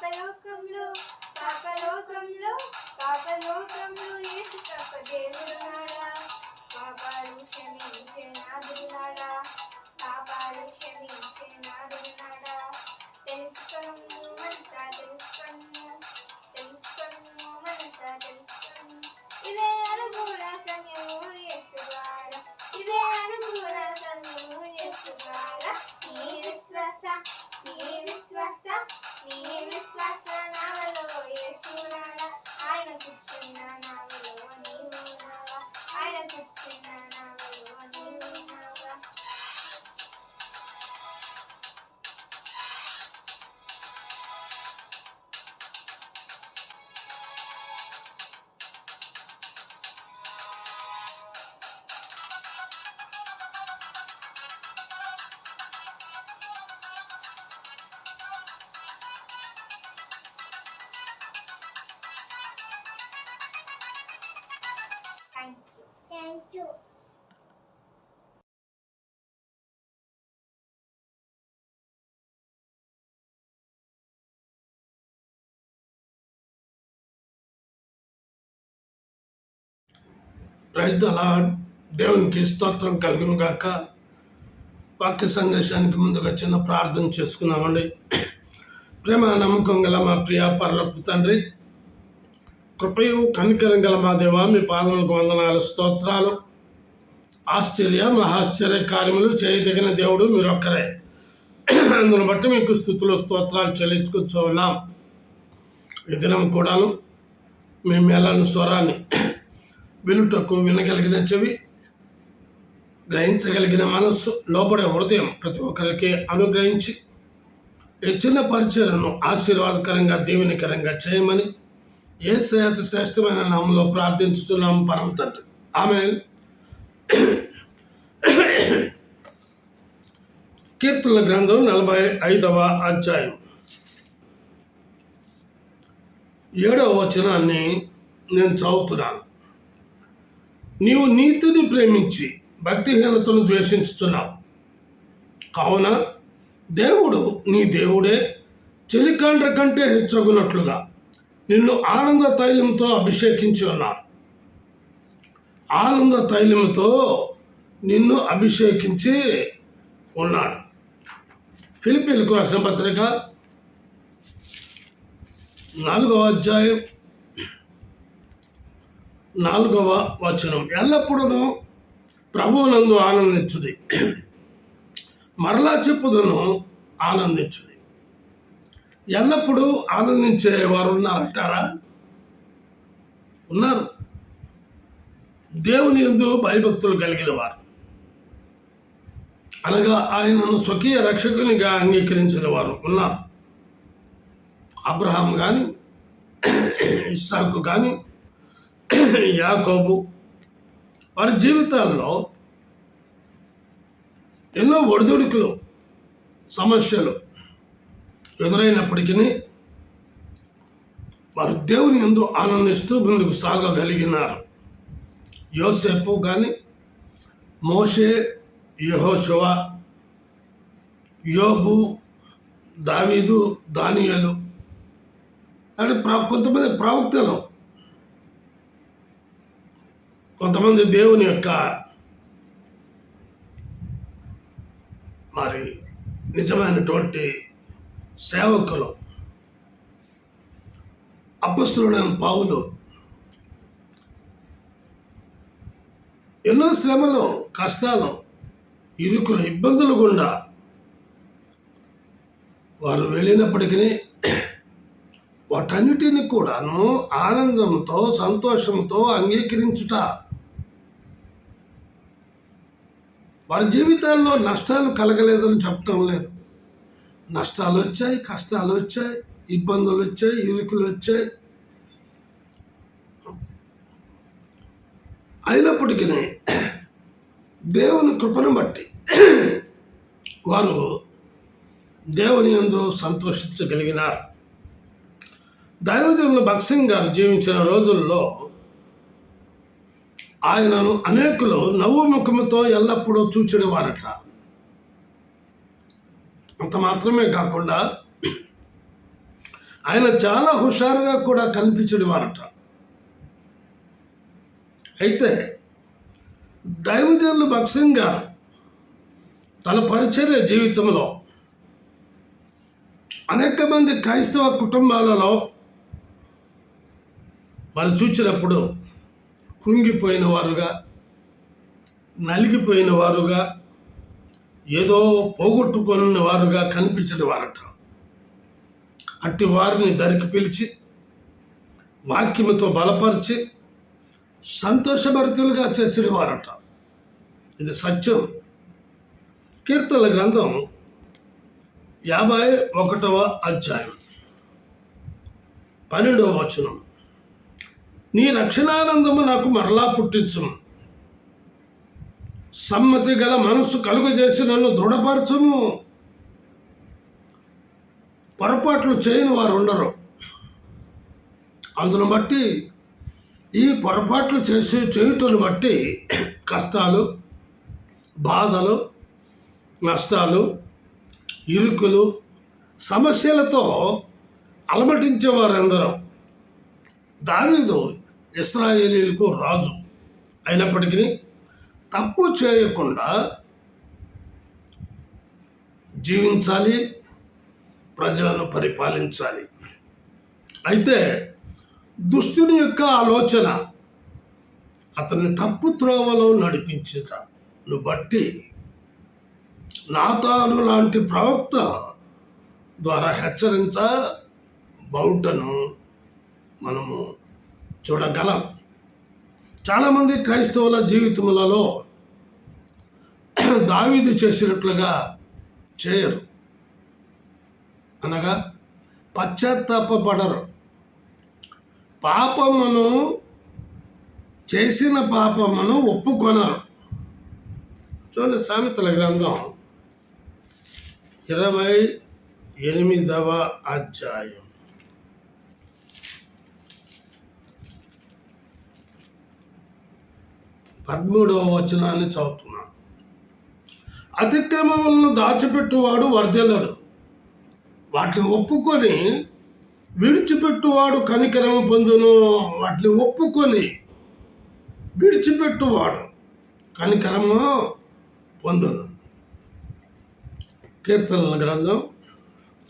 Pegando రైతుల దేవునికి స్తోత్రం కలుగును గాక. వాక్య సందేశానికి ముందుగా చిన్న ప్రార్థన చేసుకున్నామండి ప్రేమ నమ్మకం గల మా ప్రియ పర్లపు తండ్రి కృపయు కనికరం గల మా దేవ మీ పాదములకు వందనాలు స్తోత్రాలు. ఆశ్చర్య మహాశ్చర్య కార్యములు చేయదగిన దేవుడు మీరు ఒక్కరే అందును బట్టి మీకు స్థుతులు స్తోత్రాలు చెల్లించుకొచ్చు ఉన్నాం ఈ దినం కూడాను మీ మేళను స్వరాన్ని వినుటకు వినగలిగిన చెవి గ్రహించగలిగిన మనస్సు లోపడే హృదయం ప్రతి ఒక్కరికి అనుగ్రహించి ఈ చిన్న పరిచయలను ఆశీర్వాదకరంగా దీవెనకరంగా చేయమని ఏ శ్రేయత శ్రేష్టమైన నామంలో ప్రార్థించుతున్నాం పరమ తండ్రి. ఆమె కీర్తన గ్రంథం నలభై ఐదవ అధ్యాయం. ఏడవ వచనాన్ని నేను చదువుతున్నాను. నీవు నీతిని ప్రేమించి భక్తిహీనతను ద్వేషించుతున్నావు. కావున దేవుడు నీ దేవుడే చెలికాండ్ర కంటే హెచ్చగునట్లుగా నిన్ను ఆనంద తైలంతో అభిషేకించి ఉన్నాడు. ఆనంద తైలంతో నిన్ను అభిషేకించి ఉన్నాడు. ఫిలిపిలకు రాసిన పత్రిక నాలుగవ అధ్యాయం నాలుగవ వచనం. ఎల్లప్పుడూ ప్రభువునందు ఆనందించుది మరలా చెప్పుదను ఆనందించుది ఎల్లప్పుడూ ఆనందించే వారు ఉన్నారంటారా? ఉన్నారు. దేవుని ఎందు భయభక్తులు కలిగిన వారు అనగా ఆయనను స్వకీయ రక్షకునిగా అంగీకరించిన వారు ఉన్నారు. అబ్రహాం కానీ ఇస్సాకు కానీ యాకోబు వారి జీవితాల్లో ఎన్నో ఒడిదుడుకులు సమస్యలు ఎదురైనప్పటికీ వారు దేవుని ఎందు ఆనందిస్తూ ముందుకు సాగగలిగినారు. యోసేపు కానీ మోషే యహోశువ యోబు దావీదు దానియలు అంటే ప్ర కొంతమంది ప్రవక్తలు. కొంతమంది దేవుని యొక్క మరి నిజమైనటువంటి సేవకులు. అపస్తులైన పావులు ఎన్నో శ్రమలు కష్టాలు ఇరుకులు ఇబ్బందులు గుండా వారు వెళ్ళినప్పటికీ వాటన్నిటిని కూడాను ఆనందంతో సంతోషంతో అంగీకరించుట వారి జీవితాల్లో నష్టాలు కలగలేదని చెప్పటం లేదు. నష్టాలు వచ్చాయి కష్టాలు వచ్చాయి ఇబ్బందులు వచ్చాయి ఇరుకులు వచ్చాయి. అయినప్పటికీ దేవుని కృపను బట్టి వారు దేవుని యందు సంతోషించగలిగినారు. దైవజనులు భక్సింగ్ గారు జీవించిన రోజుల్లో ఆయనను అనేకులు నవ్వు ముఖముతో ఎల్లప్పుడూ చూచుడేవారట అంత మాత్రమే కాకుండా ఆయన చాలా హుషారుగా కూడా కనిపించేవారట అయితే దైవజనులు భక్సింగ్ తన పరిచర్య జీవితంలో అనేక మంది క్రైస్తవ కుటుంబాలలో వారు చూచినప్పుడు కృంగిపోయిన వారుగా నలిగిపోయిన వారుగా ఏదో పోగొట్టుకున్న వారుగా కనిపించిన వారట. అట్టి వారిని దరికి పిలిచి వాక్యముతో బలపరిచి సంతోషభరితులుగా చేసిన వారట ఇది సత్యం. కీర్తన గ్రంథం యాభై ఒకటవ అధ్యాయం. పన్నెండవ వచనం. నీ రక్షణానందము నాకు మరలా పుట్టించును సమ్మతి గల మనసు కలుగజేసి నన్ను దృఢపరచము. పొరపాట్లు చేయని వారు ఉండరు. అందును బట్టి ఈ పొరపాట్లు చేసే చేయుటను బట్టి కష్టాలు బాధలు నష్టాలు ఇరుకులు సమస్యలతో అలమటించేవారందరూ. దావీదు ఇస్రాయేలీలకు రాజు అయినప్పటికీ తప్పు చేయకుండా జీవించాలి ప్రజలను పరిపాలించాలి. అయితే దుష్టుని యొక్క ఆలోచన. అతన్ని తప్పు త్రోవలో నడిపించుటను బట్టి నాతాను లాంటి ప్రవక్త ద్వారా హెచ్చరించ బౌటను మనము చూడగలం. చాలామంది క్రైస్తవుల జీవితములలో దావీదు చేసినట్లుగా చేయరు. అనగా పశ్చాత్తాపడరు పాపమును చేసిన పాపమును ఒప్పుకొనరు. చూడండి సామెతల గ్రంథం. ఇరవై ఎనిమిదవ అధ్యాయం. పదమూడవ వచనాన్ని చదువుతున్నాను. అతిక్రమములను దాచిపెట్టువాడు వర్ధలడు వాటిని ఒప్పుకొని విడిచిపెట్టువాడు కనికరము పొందును. వాటిని ఒప్పుకొని విడిచిపెట్టువాడు కనికరము పొందును. కీర్తనల గ్రంథం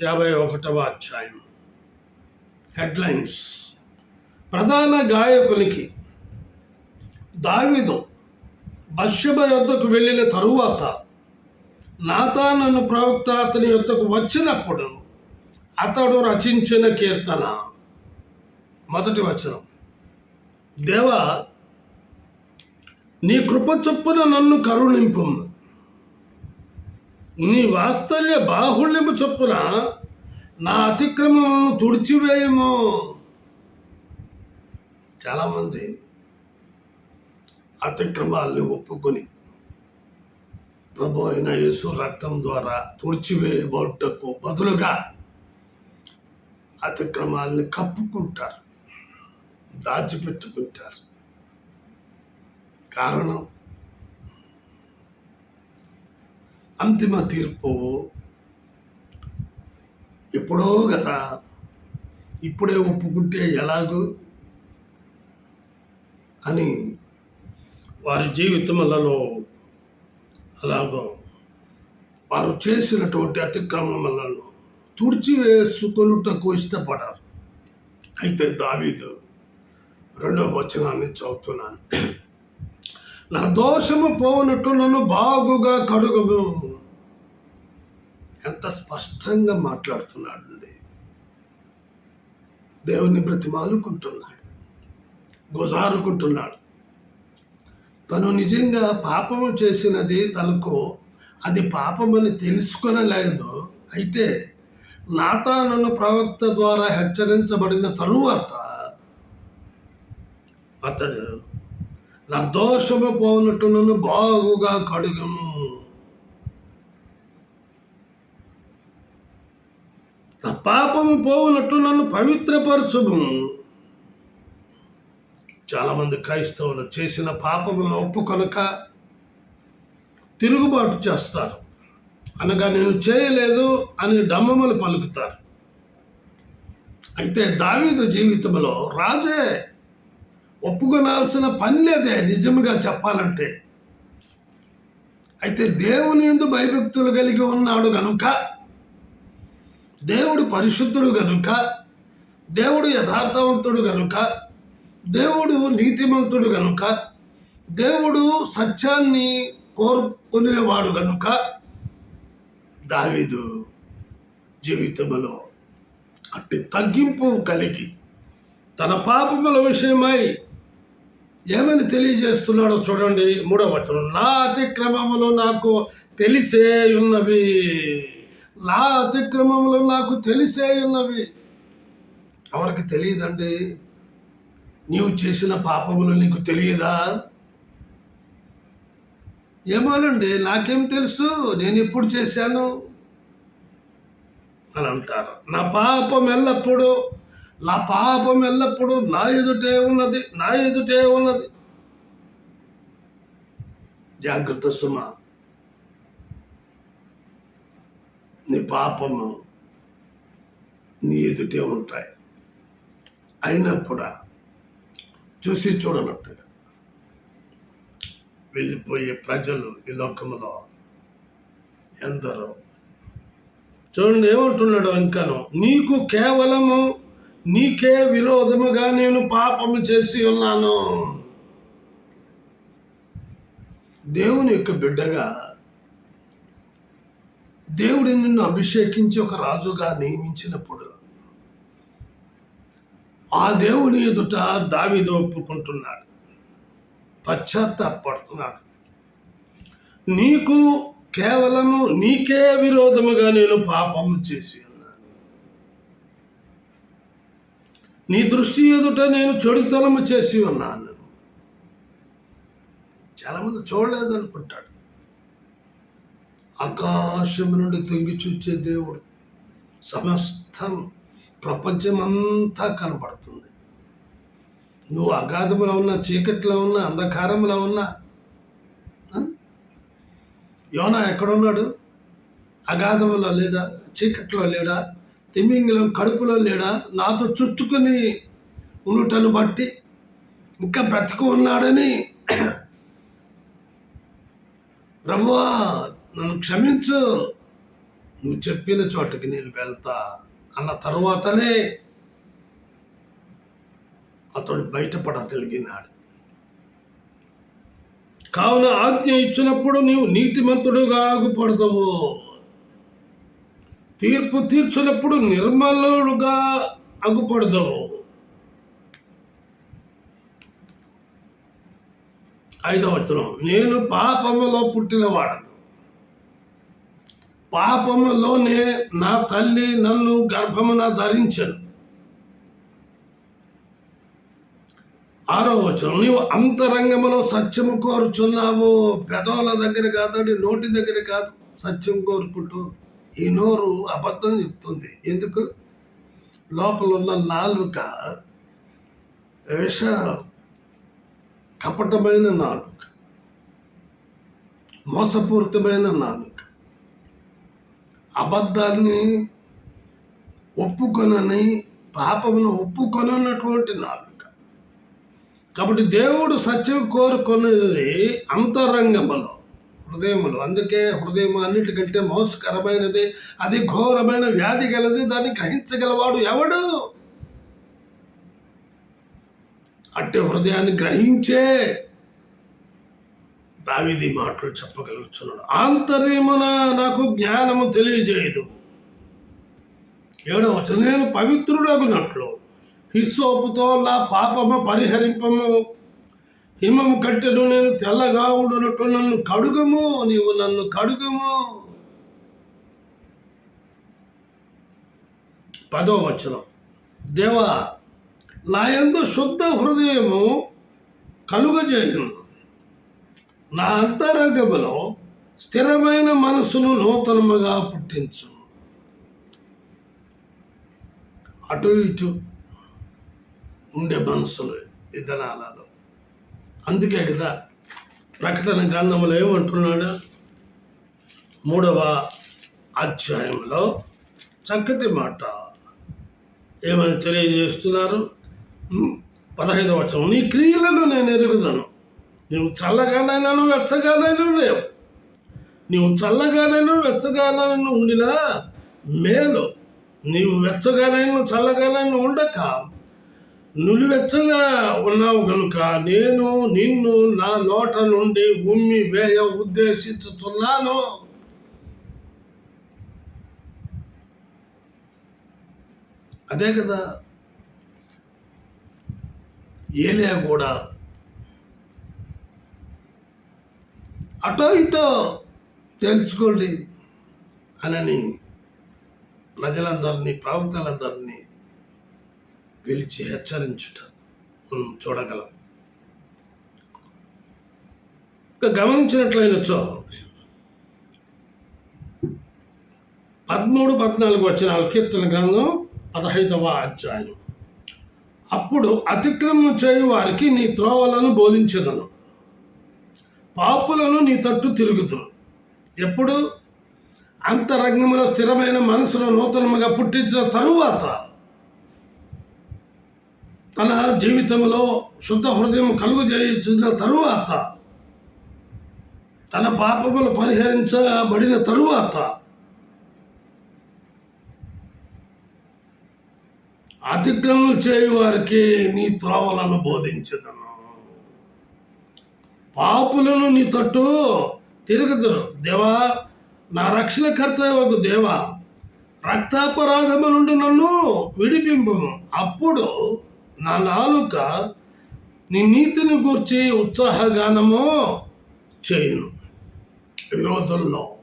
యాభై ఒకటవ అధ్యాయం. హెడ్లైన్స్. ప్రధాన గాయకునికి దావిదం బష్యబ యొద్దకు వెళ్ళిన తరువాత నాతానను ప్రవక్త అతని యొద్దకు వచ్చినప్పుడు అతడు రచించిన కీర్తన. మొదటి వచనం. దేవ నీ కృప చొప్పున నన్ను కరుణింపు. నీ వాత్సల్య బాహుళ్యము చొప్పున నా అతిక్రమములను తుడిచివేయము. చాలామంది అతిక్రమాల్ని ఒప్పుకొని ప్రభు అయిన యేసు రక్తం ద్వారా తుడిచివేయబడుటకు బదులుగా అతిక్రమాల్ని కప్పుకుంటారు దాచిపెట్టుకుంటారు. కారణం? అంతిమ తీర్పు ఎప్పుడో కదా. ఇప్పుడే ఒప్పుకుంటే ఎలాగూ? అని వారి జీవితములలో అలాగో వారు చేసినటువంటి అతిక్రమములలో తుడిచివేసుకొనుటకు ఇష్టపడారు. అయితే దావీదు రెండవ వచనాన్ని చదువుతున్నాను. నా దోషము పోనట్టు నన్ను బాగుగా కడుగు ఎంత స్పష్టంగా మాట్లాడుతున్నాడండి. దేవుని బ్రతిమాలుకుంటున్నాడు. గుజారుకుంటున్నాడు. తను నిజంగా పాపము చేసినది తనకు అది పాపమని తెలుసుకొనలేదు. అయితే నాతానను ప్రవక్త ద్వారా హెచ్చరించబడిన తరువాత అతడు నా దోషము పోనట్టు నన్ను బాగుగా కడుగును నా పాపము పోవునట్టు నన్ను పవిత్రపరచుము. చాలామంది క్రైస్తవులు చేసిన పాపములను ఒప్పుకొనక తిరుగుబాటు చేస్తారు. అనగా నేను చేయలేదు అని డమ్మములు పలుకుతారు. అయితే దావీదు జీవితంలో రాజే ఒప్పుకొనాల్సిన పని లేదే నిజంగా చెప్పాలంటే. అయితే దేవుని ఎందు భయభక్తులు కలిగి ఉన్నాడు గనుక దేవుడు పరిశుద్ధుడు గనుక దేవుడు యథార్థవంతుడు గనుక దేవుడు నీతిమంతుడు గనుక దేవుడు సత్యాన్ని కోరుకునేవాడు గనుక దావీదు జీవితంలో అట్టి తగ్గింపు కలిగి తన పాపముల విషయమై ఏమని తెలియజేస్తున్నాడో చూడండి మూడవ వచనం. నా అతిక్రమములు నాకు తెలిసే ఉన్నవి నా అతిక్రమములు నాకు తెలిసే ఉన్నవి ఎవరికి తెలియదండి? నీవు చేసిన పాపములు నీకు తెలియదా? ఏమోనండి నాకేం తెలుసు నేను ఎప్పుడు చేశాను? అని అంటారు. నా పాపం ఎల్లప్పుడూ నా పాపం ఎల్లప్పుడూ నా ఎదుటే ఉన్నది నా ఎదుటే ఉన్నది. జాగ్రత్త సుమ. నీ పాపము నీ ఎదుటే ఉంటాయి. అయినా కూడా చూసి చూడనట్టుగా. వెళ్ళిపోయే ప్రజలు ఈ లోకములో ఎందరో. చూడండి ఏమంటున్నాడు ఇంకాను నీకు కేవలము నీకే విరోధముగా నేను పాపము చేసి ఉన్నాను. దేవుని యొక్క బిడ్డగా దేవుడు నిన్ను అభిషేకించి ఒక రాజుగా నియమించినప్పుడు ఆ దేవుని ఎదుట దావిది ఒప్పుకుంటున్నాడు. పశ్చాత్తాపడుతున్నాడు నీకు కేవలము నీకే విరోధముగా నేను పాపము చేసి ఉన్నాను. నీ దృష్టి ఎదుట నేను చెడుతలము చేసి ఉన్నాను. చాలామంది చూడలేదు అనుకుంటాడు ఆకాశం నుండి తొంగి చూచే దేవుడు సమస్తం ప్రపంచమంతా కనబడుతుంది. నువ్వు అగాధములో ఉన్నా చీకట్లో ఉన్నా అంధకారంలో ఉన్నా యోనా ఎక్కడున్నాడు? అగాధములో లేడా? చీకట్లో లేడా? తిమ్మింగిలో కడుపులో లేడా? నాతో చుట్టుకుని ఉండటను బట్టి ఇంకా బ్రతుకు ఉన్నాడని ప్రభువా నన్ను క్షమించు. నువ్వు చెప్పిన చోటకి నేను వెళ్తా అన్న తరువాతనే అతడు బయటపడగలిగినాడు. కావున ఆజ్ఞ ఇచ్చినప్పుడు నీవు నీతిమంతుడుగా ఆగుపడతావు తీర్పు తీర్చినప్పుడు నిర్మలుడుగా అగుపడతావు ఐదవ వచనం నేను పాపములో పుట్టినవాడను. పాపములోనే నా తల్లి నన్ను గర్భమున ధరించను. ఆరో వచనం నీవు అంతరంగంలో సత్యము కోరుచున్నావు. పెదవుల దగ్గర కాదండి నోటి దగ్గర కాదు సత్యం కోరుకుంటూ ఈ నోరు అబద్ధం చెప్తుంది. ఎందుకు? లోపల ఉన్న నాలుక విష కపటమైన నాలుక మోసపూరితమైన నాలుక అబద్ధాన్ని ఒప్పుకొనని పాపమును ఒప్పుకొనన్నటువంటి నాలుక. కాబట్టి దేవుడు సత్యం కోరుకున్నది అంతరంగములో హృదయములు. అందుకే హృదయం అన్నిటికంటే మోసకరమైనది అది ఘోరమైన వ్యాధి గలది దాన్ని గ్రహించగలవాడు ఎవడు? అట్టి హృదయాన్ని గ్రహించే దావిది మాటలు చెప్పగలుగుతున్నాడు. ఆంతర్యమున నాకు జ్ఞానము తెలియజేయదు ఏడవచ్చు వచనం, నేను పవిత్రుడగునట్లు హిస్సోపుతో నా పాపము పరిహరింపము. హిమము కట్టెను నేను తెల్లగా ఉండునట్టు నన్ను కడుగము నీవు నన్ను కడుగము. పదో వచనం. దేవా నా ఎందు శుద్ధ హృదయము కలుగజేయను. నా అంతరంగములో స్థిరమైన మనసును నూతనముగా పుట్టించు అటు ఇటు. ఉండే మనసులు విధానాలలో అందుకే కదా ప్రకటన గ్రంథంలో ఏమంటున్నాడు? మూడవ అధ్యాయంలో చక్కటి మాట. ఏమని తెలియజేస్తున్నారు? పదహైదవ వచనం. నీ క్రియలను నేను ఎరుగుదను. నీవు చల్లగానైనాను వెచ్చగానైనా లేవు. నీవు చల్లగానైనా వెచ్చగానైనా ఉండినా మేలు. నీవు వెచ్చగానైనా చల్లగానైనా ఉండక. నులివెచ్చగా ఉన్నావు గనుక నేను నిన్ను నా నోట నుండి ఉమ్మి వేయ ఉద్దేశించుతున్నాను అదే కదా ఏలే కూడా అటో ఇటో తెలుసుకోండి అనని ప్రజలందరినీ ప్రవక్తలందరినీ పిలిచి హెచ్చరించుట మనం చూడగలం. ఇక గమనించినట్లయినచో పదమూడు పద్నాలుగు వచ్చిన కీర్తన గ్రంథం పదహైదవ అధ్యాయం. అప్పుడు అతిక్రమం చేయు వారికి నీ త్రోవలను బోధించదను. పాపులను నీ తట్టు తిరుగుతురు ఎప్పుడు? అంతరంగంలో స్థిరమైన మనసులో నూతనముగా పుట్టించిన తరువాత తన జీవితంలో శుద్ధ హృదయం కలుగు చేయించిన తరువాత తన పాపములు పరిహరించబడిన తరువాత అతిక్రమం చేయు వారికి నీ త్రోవలను బోధించదను. పాపులను నీ తట్టు తిరుగుదురు. దేవా నా రక్షణకర్త ఒక దేవా రక్తాపరాధము నుండి నన్ను విడిపింపు. అప్పుడు నా నాలుక నీ నీతిని గూర్చి ఉత్సాహగానము చేయను. ఈ రోజుల్లో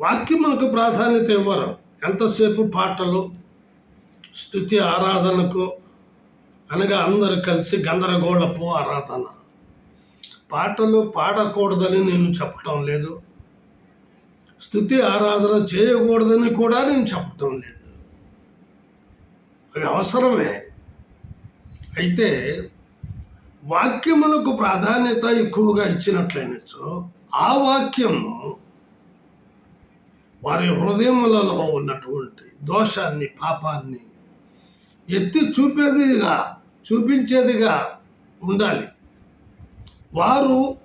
వాక్యమునకు ప్రాధాన్యత ఇవ్వరు. ఎంతసేపు పాటలు స్థుతి ఆరాధనకు అనగా అందరు కలిసి గందరగోళపు ఆరాధన. పాటలు పాడకూడదని నేను చెప్పటం లేదు. స్థుతి ఆరాధన చేయకూడదని కూడా నేను చెప్పటం లేదు. అవి అవసరమే. అయితే వాక్యములకు ప్రాధాన్యత ఎక్కువగా ఇచ్చినట్లయినచో ఆ వాక్యము వారి హృదయములలో ఉన్నటువంటి దోషాన్ని పాపాన్ని ఎత్తి చూపేదిగా చూపించేదిగా ఉండాలి. వారు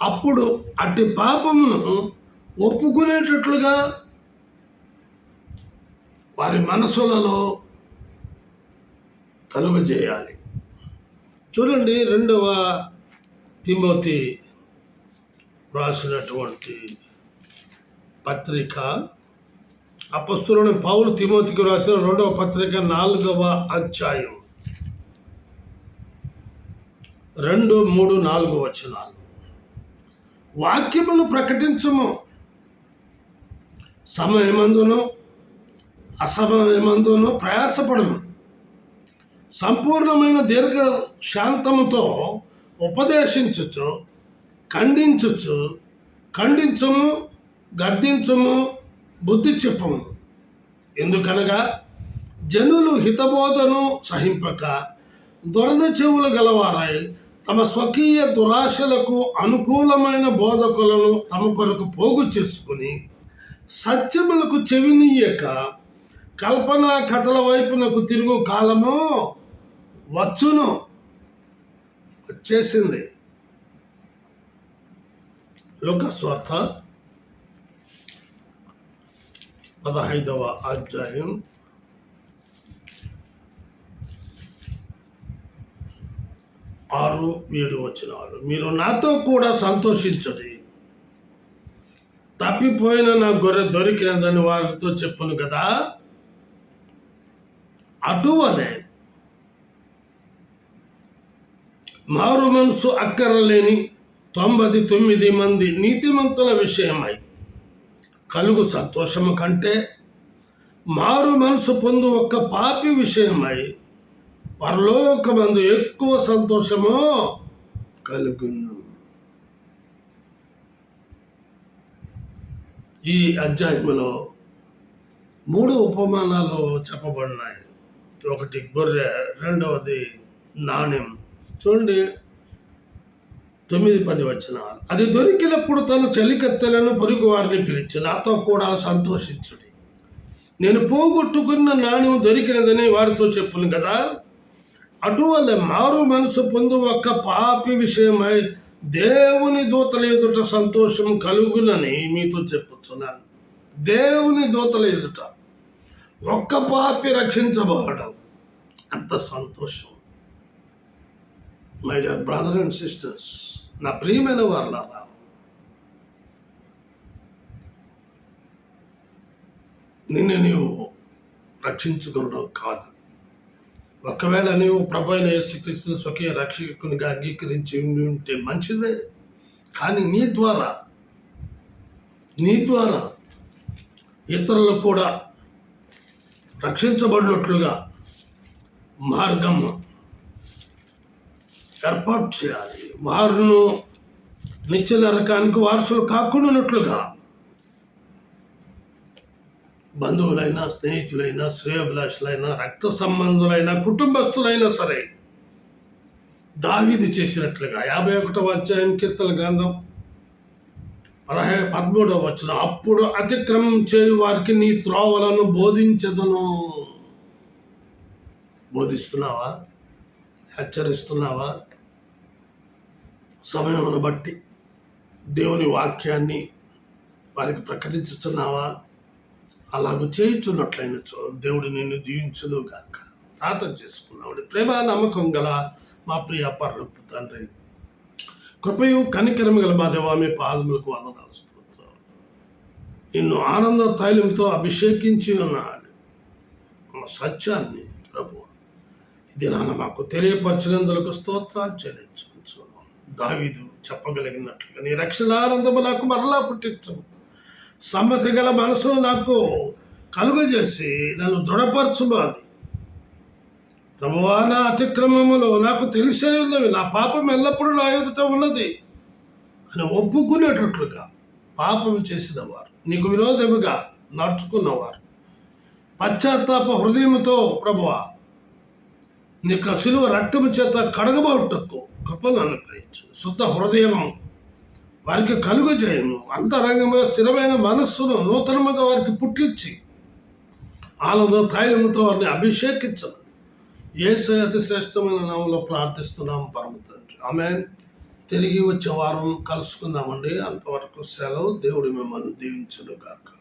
అప్పుడు అట్టి పాపమును ఒప్పుకునేటట్లుగా వారి మనసులలో కలుగజేయాలి చూడండి రెండవ తిమోతి రాసినటువంటి పత్రిక. అపస్తులను పౌలు తిమోతికి రాసిన రెండవ పత్రిక నాలుగవ అధ్యాయం. రెండు మూడు నాలుగు వచనాలు. వాక్యమును ప్రకటించము. సమయమందును అసమయమందును ప్రయాసపడము సంపూర్ణమైన దీర్ఘ శాంతముతో ఉపదేశించచ్చు ఖండించచ్చు ఖండించము గద్దించము బుద్ధి చెప్పము. ఎందుకనగా జనులు హితబోధను సహింపక దురద చెవులు గలవారై తమ స్వకీయ దురాశలకు అనుకూలమైన బోధకులను తమ కొరకు పోగు చేసుకుని సత్యములకు చెవినీయక కల్పన కథల వైపునకు తిరుగు కాలము వచ్చును. వచ్చేసింది. లోకస్వార్థ పదహైదవ అధ్యాయం. ఆరు ఏడు వచ్చినారు మీరు నాతో కూడా సంతోషించండి. తప్పిపోయిన నా గొర్రె దొరికినదని వారితో చెప్పును కదా? అటువలే. మారు మనసు అక్కరలేని తొంభై తొమ్మిది మంది నీతిమంతుల విషయమై కలుగు సంతోషము కంటే మారు మనసు పొందు ఒక్క పాపి విషయమై పరలోకమందు ఎక్కువ సంతోషము కలుగును. ఈ అధ్యాయంలో మూడు ఉపమానాలు చెప్పబడినాయి. ఒకటి గొర్రె రెండవది నాణ్యం చూడండి తొమ్మిది పది వచ్చిన అది దొరికినప్పుడు తన చలికత్తెలను పొరుగు వారిని పిలిచి నాతో కూడా సంతోషించుడి. నేను పోగొట్టుకున్న నాణ్యం దొరికినదని వారితో చెప్పును కదా. అటువల్ల మారు మనసు పొందు ఒక్క పాపి విషయమై దేవుని దూతల ఎదుట సంతోషం కలుగునని మీతో చెప్పుతున్నాను దేవుని దూతల ఎదుట ఒక్క పాపి రక్షించబడడం అంత సంతోషం. My dear brother and sisters నా ప్రియమైన వారులారా నిన్ను నీవు రక్షించుకున్నావు కాదు. ఒకవేళ నీవు ప్రభైన యేసుక్రీస్తు స్వకీయ రక్షకునిగా అంగీకరించి ఉంటే మంచిదే. కానీ నీ ద్వారా నీ ద్వారా ఇతరులు కూడా రక్షించబడినట్లుగా మార్గం ఏర్పాటు చేయాలి. వారును నిత్య నరకానికి వారసులు కాకుండానట్లుగా బంధువులైనా స్నేహితులైనా శ్రేయభిలాషులైనా రక్త సంబంధులైనా కుటుంబస్తులైనా సరే దావీది చేసినట్లుగా యాభై ఒకటవ అధ్యాయం కీర్తన గ్రంథం పదహే పదమూడవ వచ్చిన అప్పుడు అతిక్రమం చేయు వారికి నీ త్రోవలను బోధించదను. బోధిస్తున్నావా? హెచ్చరిస్తున్నావా? సమయమును బట్టి దేవుని వాక్యాన్ని వారికి ప్రకటించుతున్నావా అలాగ చేయించున్నట్లయిన దేవుడు నిన్ను దీవించును గాక. ప్రార్థన చేసుకున్నాడు ప్రేమ నమ్మకం గల మా ప్రియ పర్లపు తండ్రి కృపయు కనికరము గల మా దేవా మీ పాదములకు వందనాలు నిన్ను ఆనంద తైలంతో అభిషేకించి ఉన్నాడు. మన సత్యాన్ని ప్రభు ఇది నాన్న మాకు తెలియపరచినందులకు స్తోత్రాలు చెల్లించు. దావీదు చెప్పగలిగినట్లుగా నీ రక్షణానందము నాకు మరలా పుట్టించము సమ్మతి గల మనసు నాకు కలుగజేసి నన్ను దృఢపరచుమాలి. ప్రభువా నా అతిక్రమములో నాకు తెలిసే ఉన్నవి. నా పాపం ఎల్లప్పుడూ నా ఎదుట ఉన్నది అని ఒప్పుకునేటట్లుగా పాపం చేసిన వారు నీకు విరోధముగా నడుచుకున్నవారు. పశ్చాత్తాప హృదయముతో ప్రభువా నీకు సిలువ రక్తము చేత కడగబడుటకు కృపను అనుగ్రహించు. శుద్ధ హృదయం వారికి కలుగు చేయము అంతరంగంగా స్థిరమైన మనస్సును నూతనముగా వారికి పుట్టించి ఆనంద తైలముతో వారిని అభిషేకించను ఏసై అతి శ్రేష్టమైన నామంలో ప్రార్థిస్తున్నాం పరమ తండ్రి. ఆమె తిరిగి వచ్చే వారం కలుసుకుందామండి. అంతవరకు సెలవు. దేవుడు మిమ్మల్ని దీవించను కాక